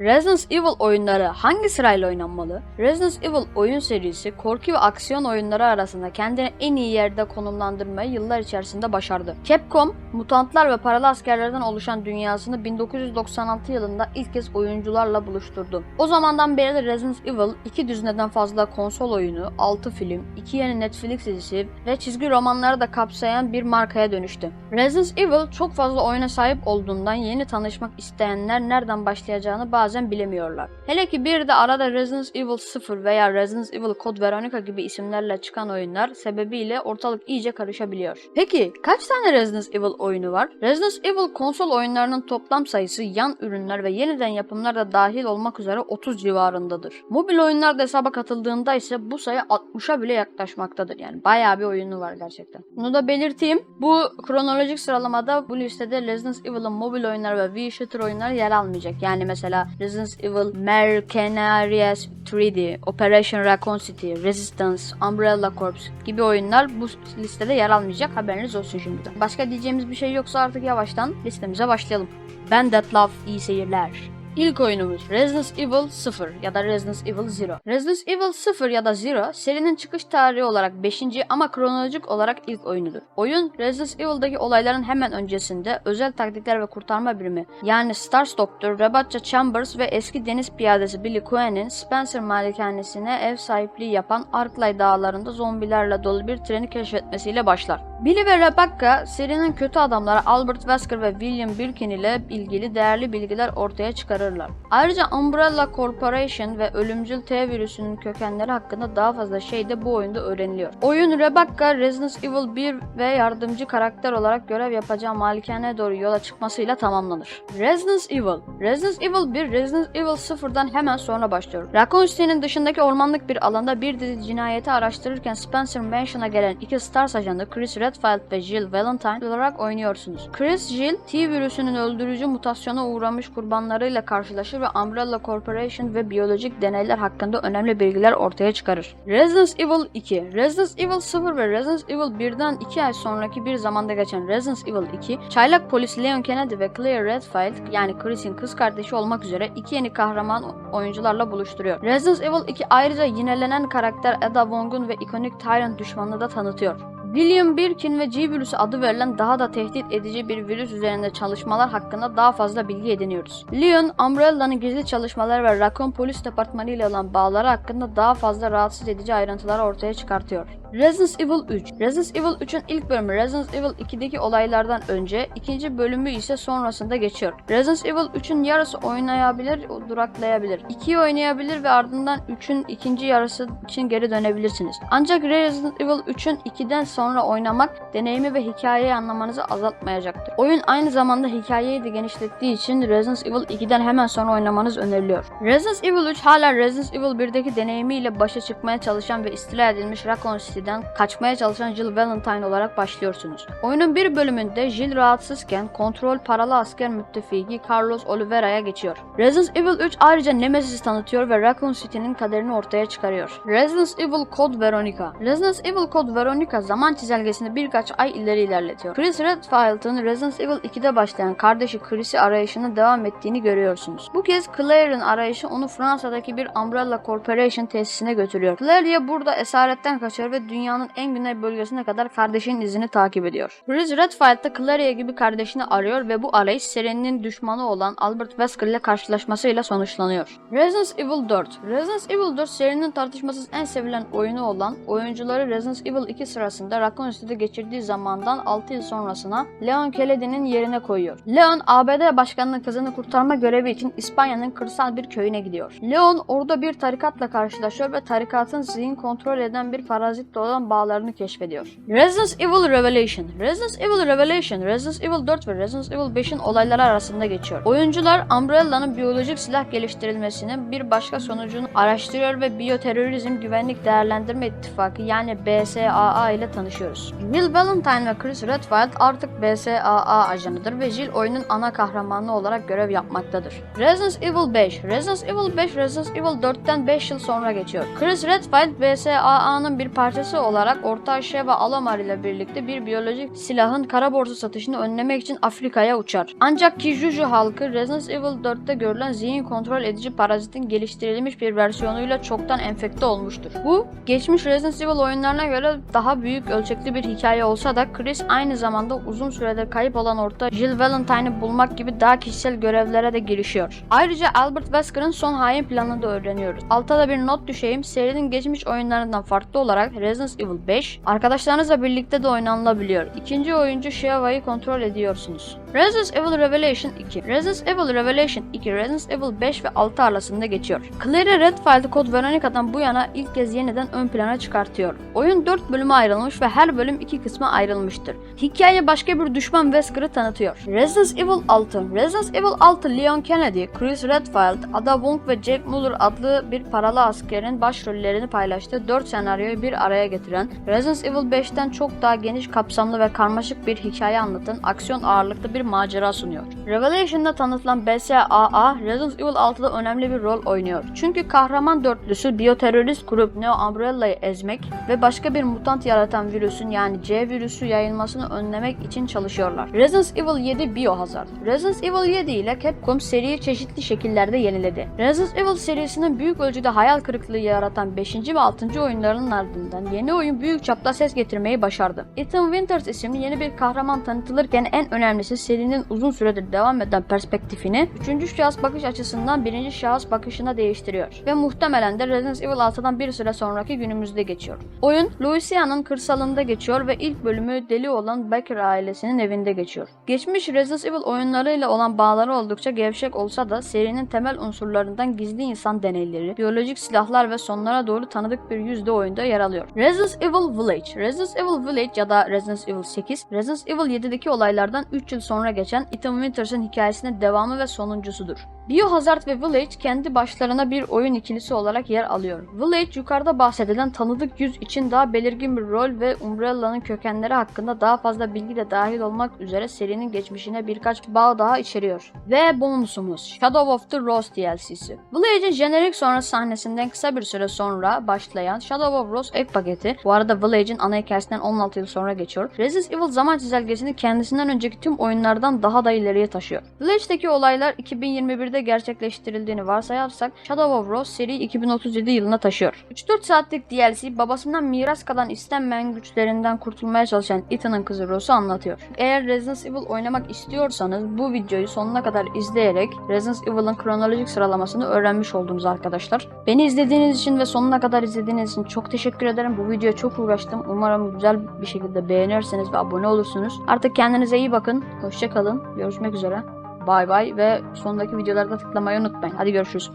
Resident Evil oyunları hangi sırayla oynanmalı? Resident Evil oyun serisi korku ve aksiyon oyunları arasında kendini en iyi yerde konumlandırmayı yıllar içerisinde başardı. Capcom, mutantlar ve paralı askerlerden oluşan dünyasını 1996 yılında ilk kez oyuncularla buluşturdu. O zamandan beri de Resident Evil iki düzineden fazla konsol oyunu, 6 film, 2 yeni Netflix dizisi ve çizgi romanları da kapsayan bir markaya dönüştü. Resident Evil çok fazla oyuna sahip olduğundan yeni tanışmak isteyenler nereden başlayacağını bazen bilemiyorlar. Hele ki bir de arada Resident Evil 0 veya Resident Evil Code Veronica gibi isimlerle çıkan oyunlar sebebiyle ortalık iyice karışabiliyor. Peki kaç tane Resident Evil oyunu var? Resident Evil konsol oyunlarının toplam sayısı yan ürünler ve yeniden yapımlar da dahil olmak üzere 30 civarındadır. Mobil oyunlar da hesaba katıldığında ise bu sayı 60'a bile yaklaşmaktadır. Yani bayağı bir oyunu var gerçekten. Bunu da belirteyim. Bu kronolojik sıralamada bu listede Resident Evil'ın mobil oyunları ve Wii Shooter oyunları yer almayacak. Yani mesela Resident Evil Mercenaries 3D, Operation Raccoon City, Resistance, Umbrella Corps gibi oyunlar bu listede yer almayacak. Haberiniz olsun şimdiden. Başka diyeceğimiz bir şey yoksa artık yavaştan listemize başlayalım. Ben Deadlove, iyi seyirler. İlk oyunumuz Resident Evil 0 ya da Resident Evil 0. Resident Evil 0 ya da 0 serinin çıkış tarihi olarak 5. ama kronolojik olarak ilk oyunudur. Oyun Resident Evil'daki olayların hemen öncesinde özel taktikler ve kurtarma birimi yani Stars Doctor, Rebecca Chambers ve eski deniz piyadesi Billy Cohen'in Spencer malikanesine ev sahipliği yapan Arklay dağlarında zombilerle dolu bir treni keşfetmesiyle başlar. Billy ve Rebecca serinin kötü adamları Albert Wesker ve William Birkin ile ilgili değerli bilgiler ortaya çıkarırlar. Ayrıca Umbrella Corporation ve ölümcül T virüsünün kökenleri hakkında daha fazla şey de bu oyunda öğreniliyor. Oyun Rebecca, Resident Evil 1 ve yardımcı karakter olarak görev yapacağı malikaneye doğru yola çıkmasıyla tamamlanır. Resident Evil Resident Evil 1, Resident Evil 0'dan hemen sonra başlıyor. Raccoon City'nin dışındaki ormanlık bir alanda bir dizi cinayeti araştırırken Spencer Mansion'a gelen iki Stars ajanı Chris Redfield ve Jill Valentine olarak oynuyorsunuz. Chris, Jill, T virüsünün öldürücü mutasyona uğramış kurbanlarıyla karşılaşır ve Umbrella Corporation ve biyolojik deneyler hakkında önemli bilgiler ortaya çıkarır. Resident Evil 2 Resident Evil 0 ve Resident Evil 1'den 2 ay sonraki bir zamanda geçen Resident Evil 2, çaylak polis Leon Kennedy ve Claire Redfield yani Chris'in kız kardeşi olmak üzere iki yeni kahraman oyuncularla buluşturuyor. Resident Evil 2 ayrıca yinelenen karakter Ada Wong'un ve ikonik Tyrant düşmanını da tanıtıyor. William Birkin ve G virüsü adı verilen daha da tehdit edici bir virüs üzerinde çalışmalar hakkında daha fazla bilgi ediniyoruz. Leon, Umbrella'nın gizli çalışmaları ve Raccoon Polis Departmanı ile olan bağları hakkında daha fazla rahatsız edici ayrıntılar ortaya çıkartıyor. Resident Evil 3 Resident Evil 3'ün ilk bölümü Resident Evil 2'deki olaylardan önce, ikinci bölümü ise sonrasında geçiyor. Resident Evil 3'ün yarısı oynayabilir, duraklayabilir. 2'yi oynayabilir ve ardından 3'ün ikinci yarısı için geri dönebilirsiniz. Ancak Resident Evil 3'ün 2'den sonra oynamak deneyimi ve hikayeyi anlamanızı azaltmayacaktır. Oyun aynı zamanda hikayeyi de genişlettiği için Resident Evil 2'den hemen sonra oynamanız öneriliyor. Resident Evil 3 hala Resident Evil 1'deki deneyimiyle başa çıkmaya çalışan ve istila edilmiş Raccoon City'den kaçmaya çalışan Jill Valentine olarak başlıyorsunuz. Oyunun bir bölümünde Jill rahatsızken kontrol paralı asker müttefiki Carlos Oliveira'ya geçiyor. Resident Evil 3 ayrıca Nemesis'i tanıtıyor ve Raccoon City'nin kaderini ortaya çıkarıyor. Resident Evil Code Veronica Resident Evil Code Veronica zaman çizelgesini birkaç ay ileri ilerletiyor. Chris Redfield'ın Resident Evil 2'de başlayan kardeşi Chris'i arayışına devam ettiğini görüyorsunuz. Bu kez Claire'ın arayışı onu Fransa'daki bir Umbrella Corporation tesisine götürüyor. Claire burada esaretten kaçıyor ve dünyanın en güney bölgesine kadar kardeşinin izini takip ediyor. Chris Redfield da Claire gibi kardeşini arıyor ve bu arayış serinin düşmanı olan Albert Wesker ile karşılaşmasıyla sonuçlanıyor. Resident Evil 4 Resident Evil 4 serinin tartışmasız en sevilen oyunu olan oyuncuları Resident Evil 2 sırasında Raccoon City'de geçirdiği zamandan 6 yıl sonrasına Leon Kennedy'nin yerine koyuyor. Leon ABD başkanının kızını kurtarma görevi için İspanya'nın kırsal bir köyüne gidiyor. Leon orada bir tarikatla karşılaşıyor ve tarikatın zihin kontrol eden bir parazitle olan bağlarını keşfediyor. Resident Evil Revelation Resident Evil Revelation, Resident Evil 4 ve Resident Evil 5'in olayları arasında geçiyor. Oyuncular Umbrella'nın biyolojik silah geliştirilmesinin bir başka sonucunu araştırıyor ve Biyoterörizm Güvenlik Değerlendirme İttifakı yani BSAA ile tanışıyor. Tanışıyoruz. Jill Valentine ve Chris Redfield artık BSAA ajanıdır ve Jill oyunun ana kahramanı olarak görev yapmaktadır. Resident Evil 5 Resident Evil 5 Resident Evil 4'ten 5 yıl sonra geçiyor. Chris Redfield BSAA'nın bir parçası olarak Orta Asya ve Alamar ile birlikte bir biyolojik silahın kara borsa satışını önlemek için Afrika'ya uçar. Ancak Kijuju halkı Resident Evil 4'te görülen zihin kontrol edici parazitin geliştirilmiş bir versiyonuyla çoktan enfekte olmuştur. Bu, geçmiş Resident Evil oyunlarına göre daha büyük ölçekli bir hikaye olsa da Chris aynı zamanda uzun süredir kayıp olan orta Jill Valentine'ı bulmak gibi daha kişisel görevlere de girişiyor. Ayrıca Albert Wesker'ın son hain planını da öğreniyoruz. Alta da bir not düşeyim. Serinin geçmiş oyunlarından farklı olarak Resident Evil 5 arkadaşlarınızla birlikte de oynanılabiliyor. İkinci oyuncu Shiava'yı kontrol ediyorsunuz. Resident Evil Revelation 2 Resident Evil Revelation 2 Resident Evil 5 ve 6 arasında geçiyor. Claire Redfield'ı Code Veronica'dan bu yana ilk kez yeniden ön plana çıkartıyor. Oyun 4 bölüme ayrılmış ve her bölüm 2 kısma ayrılmıştır. Hikaye başka bir düşman Wesker'ı tanıtıyor. Resident Evil 6 Resident Evil 6 Leon Kennedy, Chris Redfield, Ada Wong ve Jack Muller adlı bir paralı askerin başrollerini paylaştığı 4 senaryoyu bir araya getiren, Resident Evil 5'ten çok daha geniş kapsamlı ve karmaşık bir hikaye anlatan aksiyon ağırlıklı bir macera sunuyor. Revelation'da tanıtılan BSAA, Resident Evil 6'da önemli bir rol oynuyor. Çünkü kahraman dörtlüsü biyoterörist grup Neo Umbrella'yı ezmek ve başka bir mutant yaratan virüsün yani C virüsü yayılmasını önlemek için çalışıyorlar. Resident Evil 7 Biohazard Resident Evil 7 ile Capcom seriyi çeşitli şekillerde yeniledi. Resident Evil serisinin büyük ölçüde hayal kırıklığı yaratan 5. ve 6. oyunlarının ardından yeni oyun büyük çapta ses getirmeyi başardı. Ethan Winters isimli yeni bir kahraman tanıtılırken en önemlisi serinin uzun süredir devam eden perspektifini 3. şahıs bakış açısından 1. şahıs bakışına değiştiriyor ve muhtemelen de Resident Evil 6'dan bir süre sonraki günümüzde geçiyor. Oyun Louisiana'nın kırsalında geçiyor ve ilk bölümü deli olan Becker ailesinin evinde geçiyor. Geçmiş Resident Evil oyunlarıyla olan bağları oldukça gevşek olsa da serinin temel unsurlarından gizli insan deneyleri, biyolojik silahlar ve sonlara doğru tanıdık bir yüzde oyunda yer alıyor. Resident Evil Village Resident Evil Village ya da Resident Evil 8, Resident Evil 7'deki olaylardan 3 yıl sonra geçen Ethan Winters'ın hikayesinin devamı ve sonuncusudur. Biohazard ve Village kendi başlarına bir oyun ikilisi olarak yer alıyor. Village yukarıda bahsedilen tanıdık yüz için daha belirgin bir rol ve Umbrella'nın kökenleri hakkında daha fazla bilgi de dahil olmak üzere serinin geçmişine birkaç bağ daha içeriyor. Ve bonusumuz Shadow of the Rose DLC'si. Village'in jenerik sonrası sahnesinden kısa bir süre sonra başlayan Shadow of Rose ek paketi, bu arada Village'in ana hikayesinden 16 yıl sonra geçiyor. Resident Evil zaman çizelgesini kendisinden önceki tüm oyunlardan daha da ileriye taşıyor. Village'deki olaylar 2021'de gerçekleştirildiğini varsayarsak Shadow of Rose seri 2037 yılına taşıyor. 3-4 saatlik DLC babasından miras kalan istenmeyen güçlerinden kurtulmaya çalışan Ethan'ın kızı Rose'u anlatıyor. Eğer Resident Evil oynamak istiyorsanız bu videoyu sonuna kadar izleyerek Resident Evil'ın kronolojik sıralamasını öğrenmiş oldunuz arkadaşlar. Beni izlediğiniz için ve sonuna kadar izlediğiniz için çok teşekkür ederim. Bu videoya çok uğraştım. Umarım güzel bir şekilde beğenirsiniz ve abone olursunuz. Artık kendinize iyi bakın. Hoşçakalın. Görüşmek üzere. Bay bay ve sondaki videolarda tıklamayı unutmayın. Hadi görüşürüz.